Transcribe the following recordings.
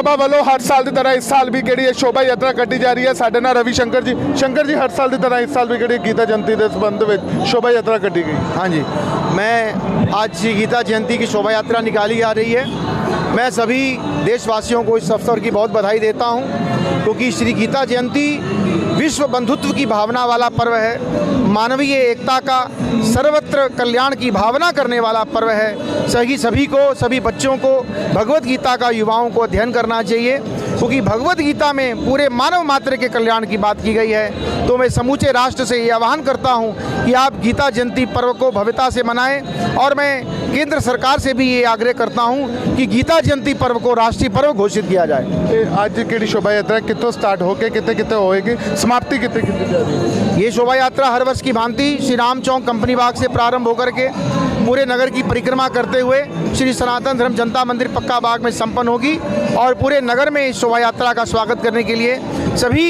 ਸਭਾ ਵੱਲੋਂ ਹਰ ਸਾਲ ਦੀ ਤਰ੍ਹਾਂ ਇਸ ਸਾਲ ਵੀ ਕਿਹੜੀ ਹੈ ਸ਼ੋਭਾ ਯਾਤਰਾ ਕੱਢੀ ਜਾ ਰਹੀ ਹੈ ਸਾਡੇ ਨਾਲ ਰਵੀ ਸ਼ੰਕਰ ਜੀ ਸ਼ੰਕਰ ਜੀ ਹਰ ਸਾਲ ਦੀ ਤਰ੍ਹਾਂ ਇਸ ਸਾਲ ਵੀ ਕਿਹੜੀ ਗੀਤਾ ਜਯੰਤੀ ਦੇ ਸੰਬੰਧ ਵਿੱਚ ਸ਼ੋਭਾ ਯਾਤਰਾ ਕੱਢੀ ਗਈ हाँ जी मैं आज श्री गीता जयंती की शोभा यात्रा निकाली जा रही है मैं सभी देशवासियों को इस अवसर की बहुत बधाई देता हूं क्योंकि श्री गीता जयंती विश्व बंधुत्व की भावना वाला पर्व है। मानवीय एकता का सर्वत्र कल्याण की भावना करने वाला पर्व है। सही सभी को, सभी बच्चों को, भगवत गीता का युवाओं को अध्ययन करना चाहिए। क्योंकि भगवत गीता में पूरे मानव मात्र के कल्याण की बात की गई है। तो मैं समूचे राष्ट्र से ये आह्वान करता हूँ कि आप गीता जयंती पर्व को भव्यता से मनाएँ और मैं केंद्र सरकार से भी ये आग्रह करता हूँ कि गीता जयंती पर्व को राष्ट्रीय पर्व घोषित किया जाए। आज की शोभा यात्रा कितों स्टार्ट होके कितने कितने होएगी? समाप्ति कितने कितने ये शोभा यात्रा हर वर्ष की भांति श्री राम चौक कंपनी बाग से प्रारंभ होकर के पूरे नगर की परिक्रमा करते हुए श्री सनातन धर्म जनता मंदिर पक्का बाग में संपन्न होगी और पूरे नगर में इस शोभा यात्रा का स्वागत करने के लिए सभी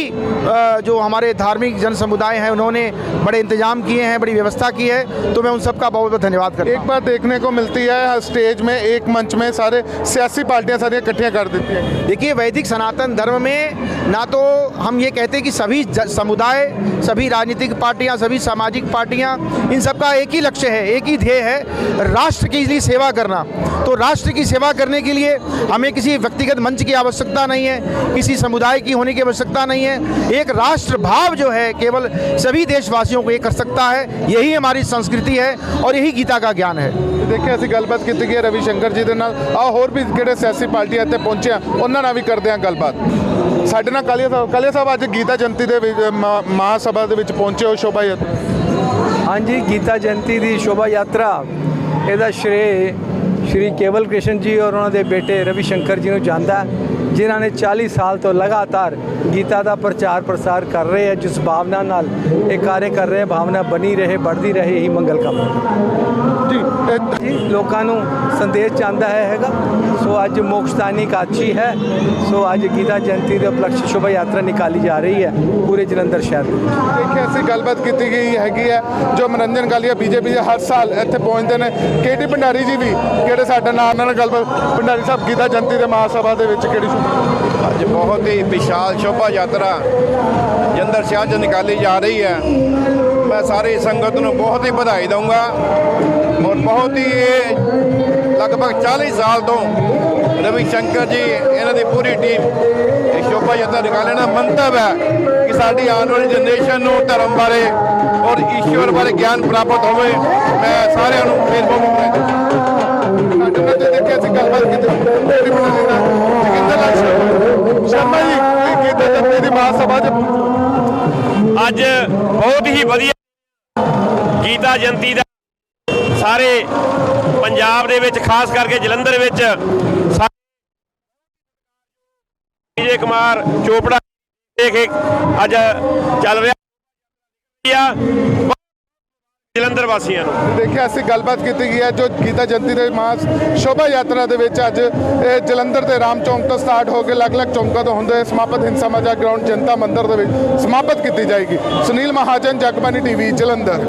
जो हमारे धार्मिक जन समुदाय हैं उन्होंने बड़े इंतज़ाम किए हैं बड़ी व्यवस्था की है तो मैं उन सबका बहुत बहुत धन्यवाद करता एक बात देखने को मिलती है हर स्टेज में एक मंच में सारे सियासी पार्टियाँ सारी इकट्ठियाँ कर देती हैं। देखिए वैदिक सनातन धर्म में ना तो हम ये कहते हैं कि सभी समुदाय सभी राजनीतिक पार्टियाँ सभी सामाजिक पार्टियाँ इन सबका एक ही लक्ष्य है एक ही ध्येय है राष्ट्र के लिए सेवा करना तो राष्ट्र की सेवा करने के लिए हमें किसी व्यक्तिगत मंच की आवश्यकता नहीं है किसी समुदाय की होने की आवश्यकता नहीं है एक राष्ट्र भाव जो है केवल सभी देशवासियों को ये कर सकता है यही हमारी संस्कृति है और यही गीता का ज्ञान है ਦੇਖਿਆ ਅਸੀਂ ਗੱਲਬਾਤ ਕੀਤੀ ਗਈ ਹੈ ਰਵੀ ਸ਼ੰਕਰ ਜੀ ਦੇ ਨਾਲ ਆ ਹੋਰ ਵੀ ਕਿਹੜੇ ਸਿਆਸੀ ਪਾਰਟੀਆਂ ਇੱਥੇ ਪਹੁੰਚੇ ਆ ਉਹਨਾਂ ਨਾਲ ਵੀ ਕਰਦੇ ਆ ਗੱਲਬਾਤ ਸਾਡੇ ਨਾਲ ਕਾਲੀਆ ਸਾਹਿਬ ਕਾਲੀਆ ਸਾਹਿਬ ਅੱਜ ਗੀਤਾ ਜਯੰਤੀ ਦੇ ਵਿੱਚ ਮਹਾ- ਮਹਾਸਭਾ ਦੇ ਵਿੱਚ ਪਹੁੰਚੇ ਹੋ ਸ਼ੋਭਾ ਯਾਤਰਾ ਹਾਂਜੀ, ਗੀਤਾ ਜਯੰਤੀ ਦੀ ਸ਼ੋਭਾ ਯਾਤਰਾ। ਇਹਦਾ ਸ਼੍ਰੇ ਸ਼੍ਰੀ ਕੇਵਲ ਕ੍ਰਿਸ਼ਨ ਜੀ ਔਰ ਉਹਨਾਂ ਦੇ ਬੇਟੇ ਰਵੀ ਸ਼ੰਕਰ ਜੀ ਨੂੰ ਜਾਂਦਾ ਜਿਨ੍ਹਾਂ ਨੇ 40 ਸਾਲ ਤੋਂ ਲਗਾਤਾਰ ਗੀਤਾ ਦਾ ਪ੍ਰਚਾਰ ਪ੍ਰਸਾਰ ਕਰ ਰਹੇ ਹੈ ਜਿਸ ਭਾਵਨਾ ਨਾਲ ਇਹ ਕਾਰਜ ਕਰ ਰਹੇ ਹੈ ਭਾਵਨਾ ਬਣੀ ਰਹੇ बढ़ਦੀ ਰਹੇ ਹੀ ਮੰਗਲ ਕਾਮਨਾ ਜੀ ਲੋਕਾਂ ਨੂੰ ਸੰਦੇਸ਼ ਜਾਂਦਾ ਹੈ ਹੈਗਾ। ਸੋ ਅੱਜ ਮੋਕਸ਼ਦਾਨੀ ਕਾਚੀ ਹੈ। ਸੋ ਅੱਜ ਗੀਤਾ ਜਯੰਤੀ ਦੇ ਉਪਲਕਸ਼ ਸ਼ੋਭਾ ਯਾਤਰਾ ਨਿਕਾਲੀ ਜਾ ਰਹੀ ਹੈ ਪੂਰੇ ਜਲੰਧਰ ਸ਼ਹਿਰ ਦੇ ਵਿੱਚ। ਦੇਖਿਆ ਅਸੀਂ ਗੱਲਬਾਤ ਕੀਤੀ ਗਈ ਹੈਗੀ ਹੈ ਜੋ ਮਨੋਰੰਜਨ ਕਾਲੀਆ ਬੀਜੇਪੀ ਦੇ ਹਰ ਸਾਲ ਇੱਥੇ ਪਹੁੰਚਦੇ ਨੇ। ਕੇਟੀ ਭੰਡਾਰੀ ਜੀ ਵੀ ਕਿਹੜੇ ਸਾਡੇ ਨਾਲ ਨਾਲ ਗੱਲਬਾਤ ਭੰਡਾਰੀ ਸਾਹਿਬ ਗੀਤਾ ਜਯੰਤੀ ਦੇ ਮਹਾਸਭਾ ਦੇ ਵਿੱਚ ਕਿਹੜੀ ਅੱਜ ਬਹੁਤ ਹੀ ਵਿਸ਼ਾਲ ਸ਼ੋਭਾ ਯਾਤਰਾ ਜੰਦਰ ਸ਼ਾਹ 'ਚ ਨਿਕਾਲੀ ਜਾ ਰਹੀ ਹੈ। ਮੈਂ ਸਾਰੀ ਸੰਗਤ ਨੂੰ ਬਹੁਤ ਹੀ ਵਧਾਈ ਦਊਂਗਾ ਔਰ ਬਹੁਤ ਹੀ ਇਹ ਲਗਭਗ 40 ਸਾਲ ਤੋਂ ਰਵੀ ਸ਼ੰਕਰ ਜੀ, ਇਹਨਾਂ ਦੀ ਪੂਰੀ ਟੀਮ ਇਹ ਸ਼ੋਭਾ ਯਾਤਰਾ ਨਿਕਾਲਣਾ ਮੰਤਵ ਹੈ ਕਿ ਸਾਡੀ ਆਉਣ ਵਾਲੀ ਜਨਰੇਸ਼ਨ ਨੂੰ ਧਰਮ ਬਾਰੇ ਔਰ ਈਸ਼ਵਰ ਬਾਰੇ ਗਿਆਨ ਪ੍ਰਾਪਤ ਹੋਵੇ। ਮੈਂ ਸਾਰਿਆਂ ਨੂੰ ਫੇਸਬੁੱਕ ਤੇ ਸਾਡੇ ਨਾਲ ਦੇਖਿਆ ਅਸੀਂ ਗੱਲਬਾਤ ਕੀਤੀ ਕੇਟੀ ਭੰਡਾਰੀ ਨਾਲ ਜੋਗਿੰਦਰ ਲਾਲ ਜਯੰਤੀ ਦੀ ਮਹਾਸਭਾ ਅੱਜ ਬਹੁਤ ਹੀ ਵਧੀਆ ਗੀਤਾ ਜਯੰਤੀ ਦਾ ਸਾਰੇ ਪੰਜਾਬ ਦੇ ਵਿੱਚ, ਖਾਸ ਕਰਕੇ ਜਲੰਧਰ ਵਿੱਚ ਵਿਜੇ ਕੁਮਾਰ ਚੋਪੜਾ ਦੇਖ ਅੱਜ ਚੱਲ ਰਿਹਾ। ਆ ਜਲੰਧਰ ਵਾਸੀਆਂ ਨੂੰ। ਦੇਖਿਆ, ਅਸੀਂ ਗੱਲਬਾਤ ਕੀਤੀ ਗਈ ਹੈ, ਜੋ ਗੀਤਾ ਜਯੰਤੀ ਦੇ ਮਾਸ ਸ਼ੋਭਾ ਯਾਤਰਾ ਦੇ ਵਿੱਚ ਅੱਜ, ਇਹ ਜਲੰਧਰ ਦੇ ਰਾਮ ਚੌਂਕ ਤੋਂ ਸਟਾਰਟ ਹੋ ਕੇ ਅਲੱਗ-ਅਲੱਗ ਚੌਂਕਾਂ ਤੋਂ ਹੁੰਦੇ ਸਮਾਪਤ ਹਿੰਸਾ ਮਜਾ ਗਰਾਊਂਡ ਜਨਤਾ ਮੰਦਿਰ ਦੇ ਵਿੱਚ ਸਮਾਪਤ ਕੀਤੀ ਜਾਏਗੀ। ਸੁਨੀਲ ਮਹਾਜਨ ਜਗਬਾਨੀ ਟੀਵੀ, ਜਲੰਧਰ।